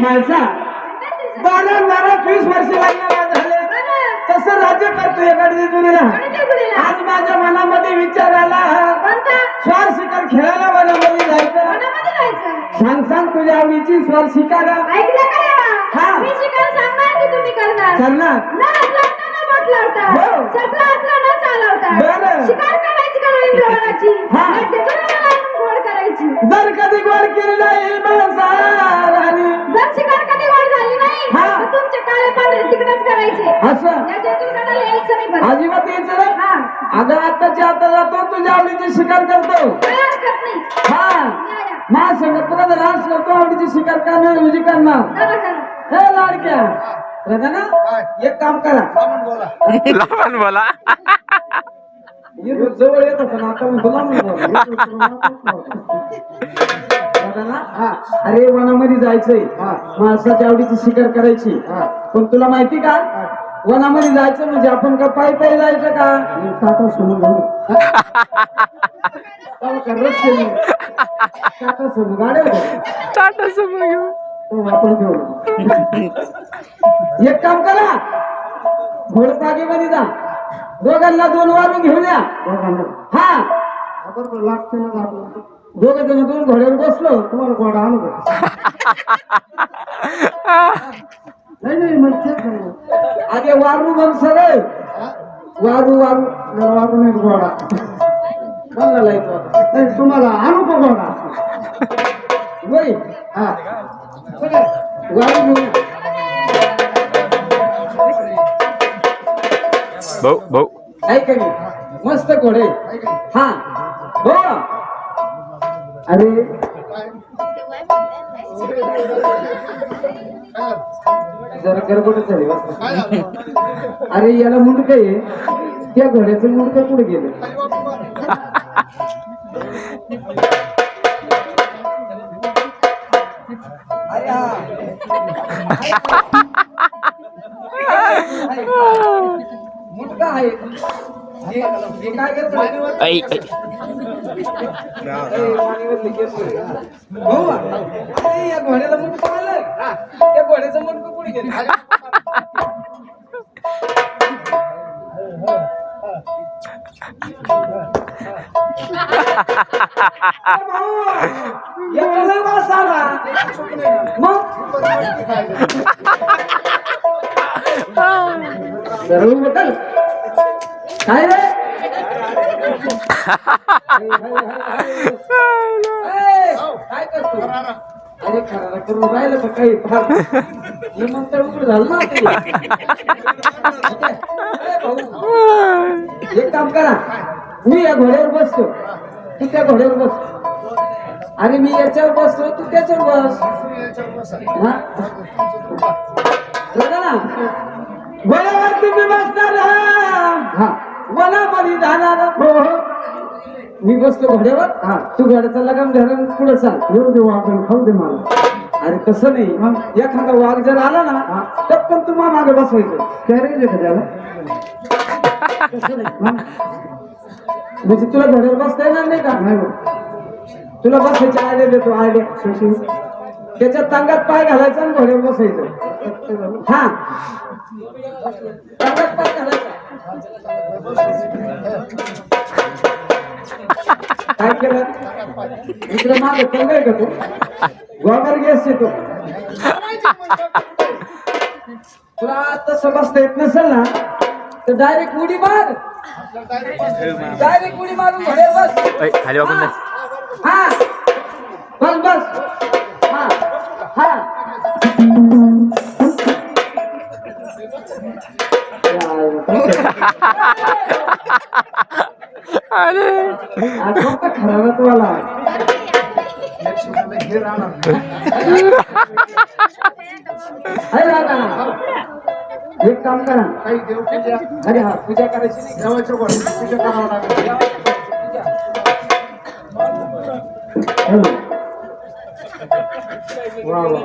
माझा बारा बारा वीस वर्ष लागणार झाले. तसं राज्य करतो एखादी आज माझ्या मनामध्ये विचार आला. स्वार शिकार खेळायला वनामध्ये जायचं. सांग सांग तुझ्या आवडीची स्वार शिकार. हा. करणार. हो. जर कधी गोड केली नाही मांसाहाराने जर शिकार कधी वाढ झाली नाही तुमचे काळे पांढरे तिकडेच करायचे. असं. अजिबात यायचं नाही? हा. अगं आताच्या आता जातो तुझ्या आवडीची शिकार करतो. हा. या, या. मा सांगत तुला जर आज करतो आवडीची शिकार करणार म्हणजे करणार. करा, करा. हे लाडक्या. प्रधाना एक काम करा. लहान बोला. हे जवळ येत असं आता मग बोला. म्हणतो हा. अरे वनामध्ये जायचंय. माणसाच्या आवडीची शिकार करायची. पण तुला माहिती का? वनामध्ये जायचं म्हणजे आपण का पायी पायी जायचं का? टाटा सोनू रस्ते टाटा सोनू गाड्या. टाटा घेऊन. तो आपण ठेवलं एक काम करा. घोडपागीमध्ये जा. दोघांना दोन वारून घेऊन या. हा. दोघ जण दोन घोड्यावर बसलो. तुम्हाला घोडा आणू नाही नाही म्हणते आगे वारू मग सरळ. वारू वारू. वारू नाही घोडा. हा. हो अरे. जरा गडबडच झाली अरे याला मुंडक आहे. त्या घोड्याचं मुंडक पुढे गेलं? अरे हा. मुंडका आहे हे- हे काय करतो ऐ ऐ भाऊ, अरे या घोड्याला त्या घोड्याचं मुंडकं कुठे गेलं मग काय रे? काय करतो अरे खरा करून राहिलं का काही फार हे उघड झालं ना ते. भाऊ, एक काम करा मी या घोड्यावर बसतो तू त्या घोड्यावर बसतो आणि मी याच्यावर बसतो तू त्याच्यावर बस हा? बघा ना घोड्यावर तुम्ही बसणार हा वनामध्ये जाणार हो हो. मी बसतो घोड्यावर. हा. तू घोड्याचा लगाम धरून पुढे चाल. येऊ दे वाघ. खाऊ दे मला. अरे तसं नाही. मग एखादा वाघ जर आला ना टपकन तू मा मागे बसवायचं कॅरेज तसं नाही. मग. म्हणजे तुला घोड्यावर बसता येणार नाही का? नाही तुला बसायची आयडिया देतो आयडिया. त्याच्या तांगात पाय घालायचा आणि घोड्यावर बसायचं. हा. तांगात पाय घालायचा. काय केलं? इकडे पंग आहे का तू? गोबर गॅस येतो तुला तसं बसता येत नसेल ना तर डायरेक्ट उडी मार. डायरेक्ट उडी मारून घोड्यावर बस. ऐ खाली वाकून नाही हा. बस बस. हा. हा. अरे आज फक्त खराबच वाला अरे दादा एक काम करा काही देवपूजा अरे हा पूजा करायची नाही देवाच्या गोष्टी पूजा करावं लागेल हॅलो. वा वा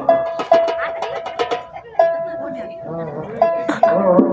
हो, हो.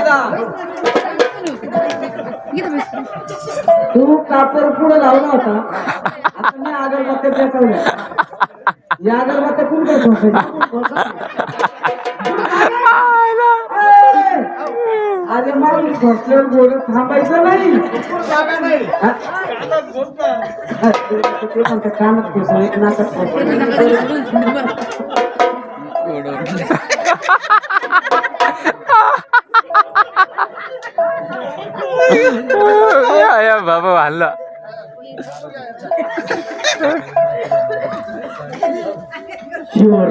दादा. तू कापड पुढे लावला होता. आता मी अगरबत्त्या पेटवल्या. या अगरबत्त्या कोण करतो अरे मग घोसल्यावर गोड थांबायचं नाही. कानात घुसलं, नाकात शिवर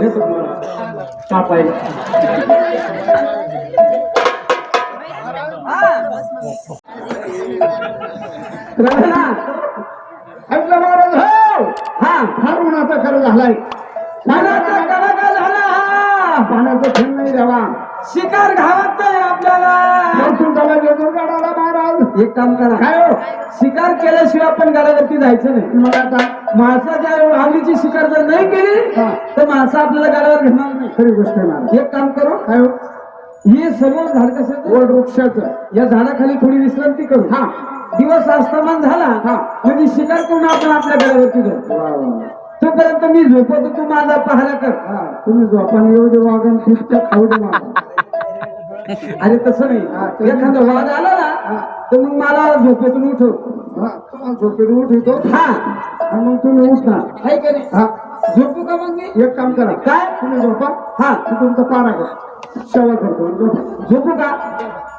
रघुना, ऐकलं महाराज हो हा फार उन्हाचा झालाय झाला हा. थेंब नाही द्यावा शिकार घावत नाही आपल्याला महाराज एक काम करा काय हो शिकार केल्याशिवाय आपण गडावरती जायचं नाही मग आता माणसाच्या हल्लीची शिकार जर नाही केली. तर माणसं आपल्याला गडावर घेणार नाही. खरी गोष्ट आहे महाराज एक काम करू. काय हो? हे सर्व झाड कसं वड वृक्षाचं. या झाडाखाली थोडी विश्रांती करू. हा. दिवस अस्तमान झाला हा. म्हणजे शिकार करून आपण आपल्या गडावरती जाऊ तोपर्यंत मी झोपतो तू माझा पहारा कर. हा. तुम्ही झोपान दे वागण खाऊ अरे तसं नाही. एखादा वाद आला ना. तर मग मला झोपेतून उठव. हा तुम्हाला झोपेत उठवतो? हा. आणि मग तुम्ही उठा आहे का नाही हा. झोपू का मग मी? एक काम करा. काय? तुम्ही झोपा. हा मी तुमचा पारा कर सेवा करतो. झोपा. झोपू का?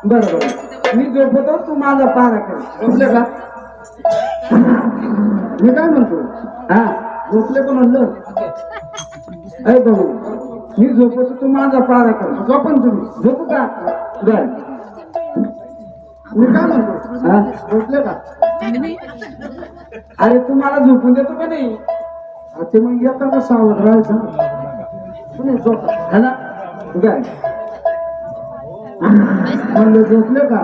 बरं बरं. मी झोपतो तू माझा पहारा कर. झोपले का? मी काय म्हणतो? हा झोपले का म्हणलं? अरे भाऊ मी झोपतो तू माझा पहारा कर. झोपन तुम्ही. झोपू का? बर. मी काय म्हणतो? हा झोपले का? अरे तू मला झोपून देतो का नाही? ते मग येताना सावध राहायचं तुम्ही झोपा. हा ना? काय म्हणलं झोपले का?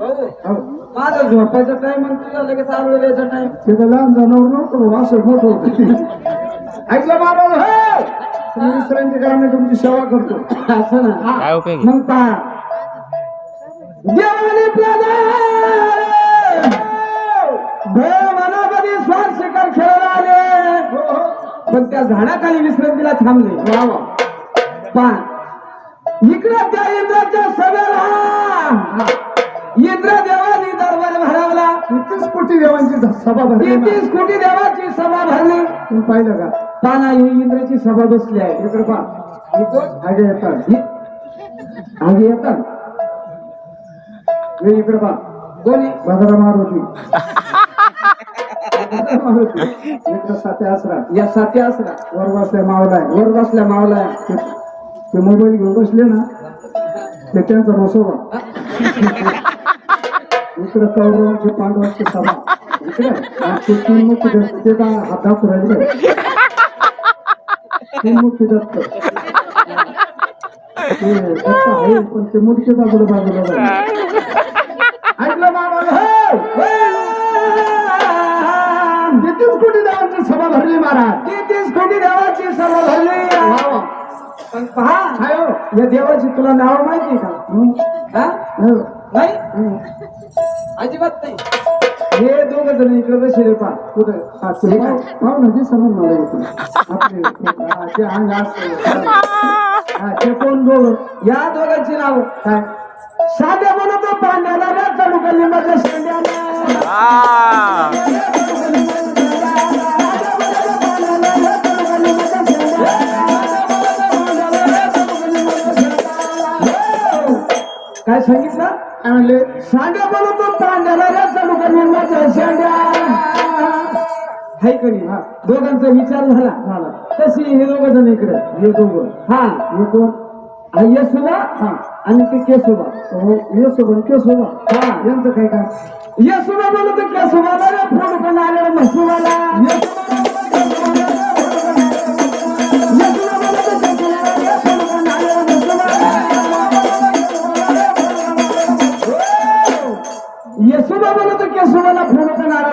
हो. माझा झोपायचा टाइम आणि तुझा लगेच आवडल्याचा टाइम ते तर लहान जनावर नव्हतं असं मोठं होतं. ऐकलं हो! तुम्ही विश्रांती करा मी तुमची सेवा करतो. असं ना. काय उपयोग मग पहा. शिकार खेळायला आले पण त्या झाडाखाली विश्रांतीला थांबले. पहा इकडे त्या इंद्राच्या सभेला इंद्र देवानी दरबार भरवला. कितीच कोटी देवांची सभा भरली. तीस कोटी देवाची सभा भरली. पाहिलं का? पाना ही इंद्राची सभा बसली आहे. इकडे पहा. आगे येतात. आगे येतात. हे इकडे पहा कोणी बाजारा मारुती भद्रा इकडे साथे आसरा या साते असला वर बसल्या मावला वर बसल्या मावला ते- मोबाईल घेऊन बसले ना ते त्यांचा बसोबा इकडे कौरवांचे पांडवांचे सभा इकडे आणि ते तीन मुखी दत्त ते का हात राहिले तीन दत्त ते दत्त आहे पण ते मुडके बाजूला बाजूला तीस कोटी देवाची सभा भरली वा वा. पण पहा काय हो? या देवाची तुला नाव माहिती का हं? हा? हो. नाही हं. अजिबात नाही हे दोघ जण इकडे बसले पहा कुठे हा, ते पाव- पाहुण्याची समज मला होती. आपले हा, ते अंग असतं. हा, ते कोण दोघं या दोघांची नाव काय साध्या म्हणतो पांड्याला रे चढू गल्लीमध्ये शेंड्याला सांगितलं? म्हणले सांड्या पांड्याला रे चढू गल्लीमध्ये शेंड्या हाय करी हा. दोघांचा विचार झाला. झाला. तशी हे दोघ जण इकडे. हे दोघं हा. हे कोण? हा यशोबा हा. आणि ते केसोबा हो हे सोबत के सोबत हा. यांचं काय काय यसुमा बोलत केसुमाला रे फोड पण आलेला महसुमाला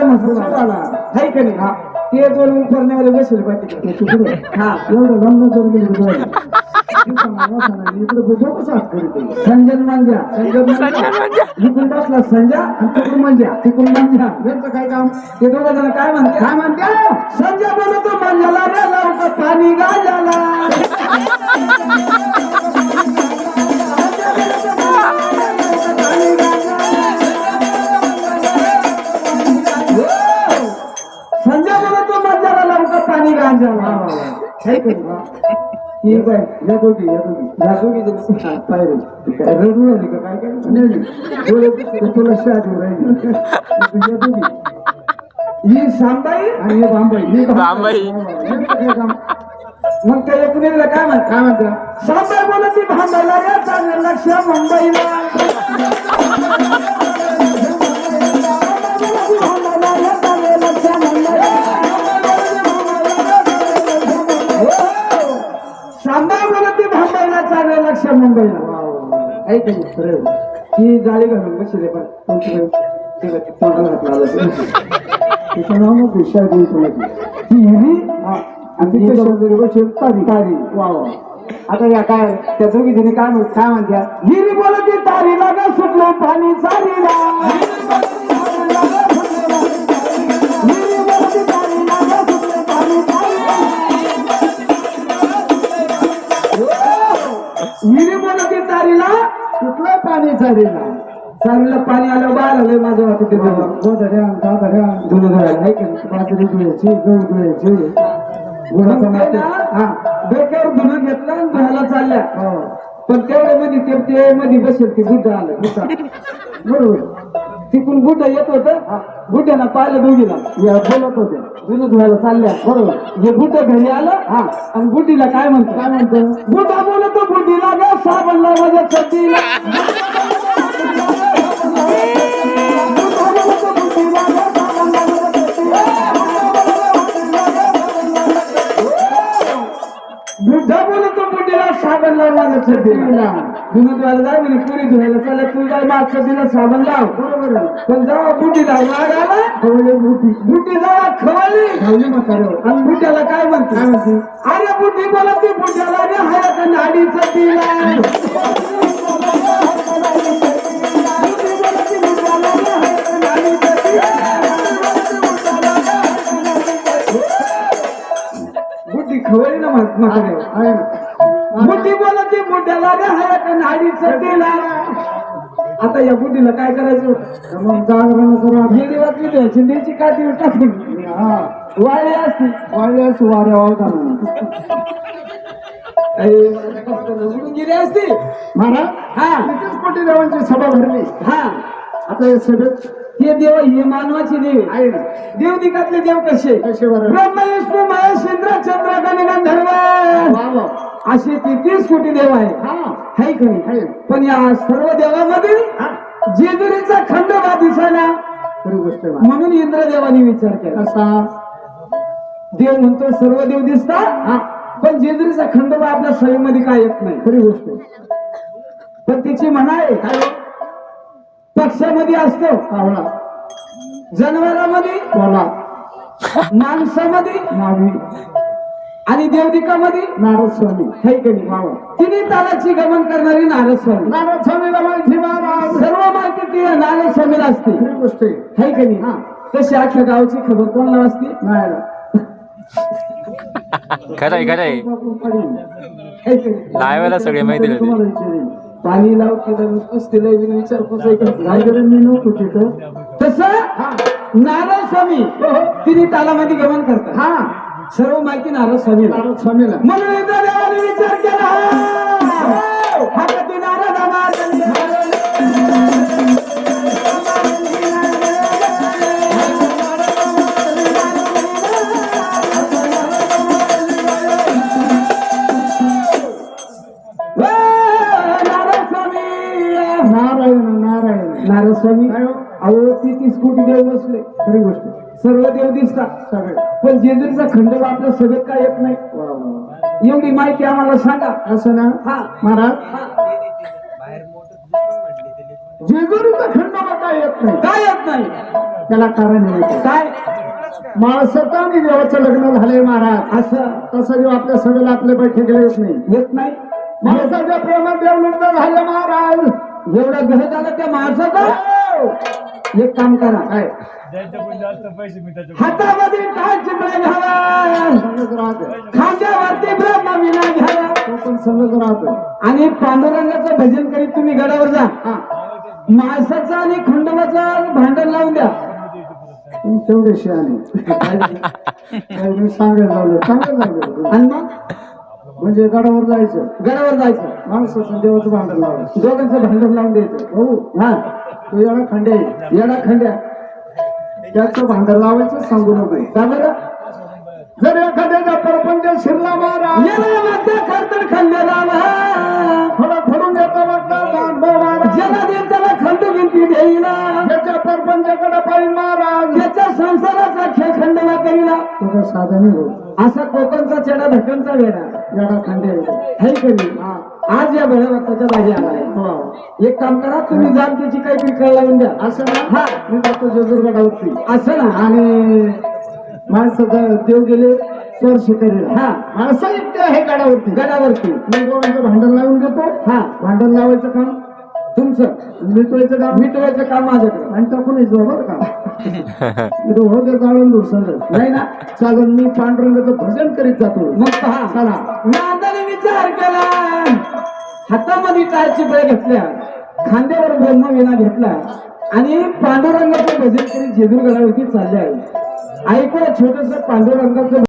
पण आलेला महसुमाला हाय का नाही? हा ते दोन उपरण्यावाले बसेल पाहिजे. हा एवढं लग्न जर गेली बरं. इकडे बघू कसं हात करीत आहे. संजन मांजा. संजन मांजा. इकडून बसला संजा आणि तिकडून मांजा तिकडून मांजा. यांचं काय काम? ते दोघं जण काय म्हणते? काय म्हणते? संजय बोलतो मांजाला रे लवकर पाणी गाजाला. ठीक आहे या दोघी या दोघी काय रडू राहिली का काय काय नाही, ते तुला राहिली या दोघी ही सांबाई आणि हे बांबाई बांबाई. काय काम मग त्या काय काय सांबाई बोलत ती भांबायला या चांगलं लक्ष मुंबईला ऐक ही जाळी घालून बसले पण तुमची तिला ते तोंडाला हात लावला ते. तिचं नाव मग शादी तुला ही. हिरी आणि तिच्या शेजारी बसेल तारी. तारी. वा वा. आता या काय त्या दोघी जणी काय काय म्हणत्या हिरी बोलती तारीला ग सुटलं पाणी चारीला. चालेला चारीला पाणी आलं बाहेर आलं माझ्या वाटत गोधड्या दादड्या धुणं धुवायला आहे का नाही? बाजरी धुवायची गहू नाते ना, हा. डोक्यावर धुणं घेतलं आणि धुवायला चालल्या. हो. पण तेवढ्या मध्ये ते ते मध्ये बसेल ते बुद्ध आलं बुद्धा बरोबर. तिकून बुड्ढा येत होत. बुड्ढ्यानं पाहिलं दोघीला. या बोलत होते. जुनं धुवायला चालल्या. बरोबर. हे बुड्ढ घरी आलं. हा. आणि बुड्डीला काय म्हणतो? काय म्हणतो? बुड्ढा बोलतो बुड्डीला ग साबणला माझ्या छतीला लाव माझ्या छतीला धुणं धुवायला जाय म्हणे पुरी धुवायला चालल्या तू जाय माझ्या छतीला साबण लाव. पण जेव्हा बुड्डीला वाघ आला. खवळे मोठी बुड्डी जेव्हा खवली. धावली म्हातारे. आणि बुड्याला काय म्हणते? अरे बुड्डी बोला ती बुड्याला रे हाया नाडीचं बुड्डी खवली ना म्हातारे. आहे ना. बुड्डी बोला ती बुड्याला रे हाया नाडीचं तिला आता या बुड्डीला काय करायचं? मग जागरण गेली वाटली शिंदेची काठी टाकून. हा वाळली असती वाऱ्या वावताना उडून गेली असती. महाराज हा. कितीच कोटी देवांची सभा भरली. हा. आता या सभेत हे देव हे मानवाचे देव आहे. ना? देव दिकातले देव कसे? कसे बरं? ब्रह्म विष्णू महेश इंद्र चंद्र गण गंधर्व. वा वा. असे तेहतीस कोटी देव आहे हा. का नाही. पण या सर्व देवामध्ये जेजुरीचा खंडोबा दिसायला. खरी गोष्ट आहे महाराज. म्हणून इंद्रदेवाने विचार केला. कसा? देव म्हणतो सर्व देव दिसतात. हा. पण जेजुरीचा खंडोबा आपल्या सयमध्ये काय येत नाही. खरी गोष्ट आहे. पण तिची म्हणा आहे. काय पक्षामध्ये असतो कावळा. जनावरांमध्ये कोला. माणसामध्ये नावी आणि देवदिकामध्ये नारद स्वामी हे कधी वाव तिन्ही तालाची गमन करणारी नारद स्वामी नारद स्वामीला माहिती महाराज. सर्व माहिती ती नारद स्वामीला असते गोष्ट हे कधी हा. तशी अख्ख्या गावची खबर कोणाला असते नाही. खरंय खरंय. हे कधी लावायला सगळे माहिती. पाणी लाव तिला पुसतीला विचारपूस आहे का? रायगडे मी नव्हतो तिथं तसं नारद स्वामी तिन्ही तालामध्ये गमन करतात. हा. सर्व माहिती नारद स्वामीला. नारद स्वामीला. म्हणून इंद्रदेवाने विचार केला. हा. अहो तीस कोटी देव बसले. खरी गोष्ट सर्व देव दिसतात. सगळे. पण जेजुरीचा खंडोबा आपल्या सभेत काय येत नाही. एवढी माहिती आम्हाला सांगा. असं ना? हा. महाराज. जेजुरीचा खंडोबा काय येत नाही. काय येत नाही? त्याला कारण काय? माणसाचं आणि देवाचं लग्न झालंय महाराज. असं? तसं जेव्हा आपल्या सभेला आपल्या बैठकीला येत नाही. येत नाही? माणसाच्या प्रेमात देव लग्न झालं महाराज. एवढा ग्रह झाला त्या माणसाचा हो. एक काम करा. काय? हातामध्ये काय घ्यावा खांद्यावरती ब्रह्मविना घ्यावा. तो पण समज राहतो आणि पांडुरंगाचं भजन करीत तुम्ही गडावर जा. माणसाचं आणि खंडोबाचं भांडण लावून द्या. तुम्ही तेवढे शहाणे काय मी सांगायला लावलं? चांगलं लागलं आणि मग? म्हणजे गडावर जायचं. गडावर जायचं. माणसाचं देवाचं भांडण लावायचं. दोघांचं भांडण लावून द्यायचं. हो? हा. तो येणं खंडे आहे. येडा खंड्या. त्याचं भांडण लावायचं सांगू नको. का? बरं जर एखाद्याचा परपंच शिरला महाराज येडा मध्ये खर्तर खंड्या लावा थोडा फोडून देतो वाटतं दांडो महाराज ज्याला देईल त्याला खंड भिंती देईना त्याच्या परपंचाकडे पाहिजे महाराज त्याच्या संसाराचा खेळ खंडवा करीला. तो काय साधा नाही हो असा कोकणचा चेडा धक्कनचा वेडा. येडा खंडे आहे. हे हा. आज या भैरवत्ताच्या जागी आलाय हो. एक काम करा तुम्ही जाण त्याची काहीतरी कळ लावून द्या. असं ना? हा. मी जातो जेजूरगडावरती असं ना? आणि माणसाचा देव गेले स्वर शिकारीला हा. माणसं इतके आहे गडावरती गडावरती. मी दोघांचं भांडण लावून देतो. हा. भांडण लावायचं काम? तुमचं. मिटवायचं काम? मिटवायचं काम माझ्याकडे. आणि टाकून येतो बरं का? मी जाळून दुसरं. नाही ना? चालून मी पांडुरंगाचं भजन करीत जातो. मग पहा. चला. नांदाने विचार केला. हातामध्ये चार चिपळ्या घेतल्या. खांद्यावर ब्रह्मविना घेतला. आणि पांडुरंगाचं भजन करीत जेजूरगडावरती चालले आहे ऐकूया छोटस पांडुरंगाचं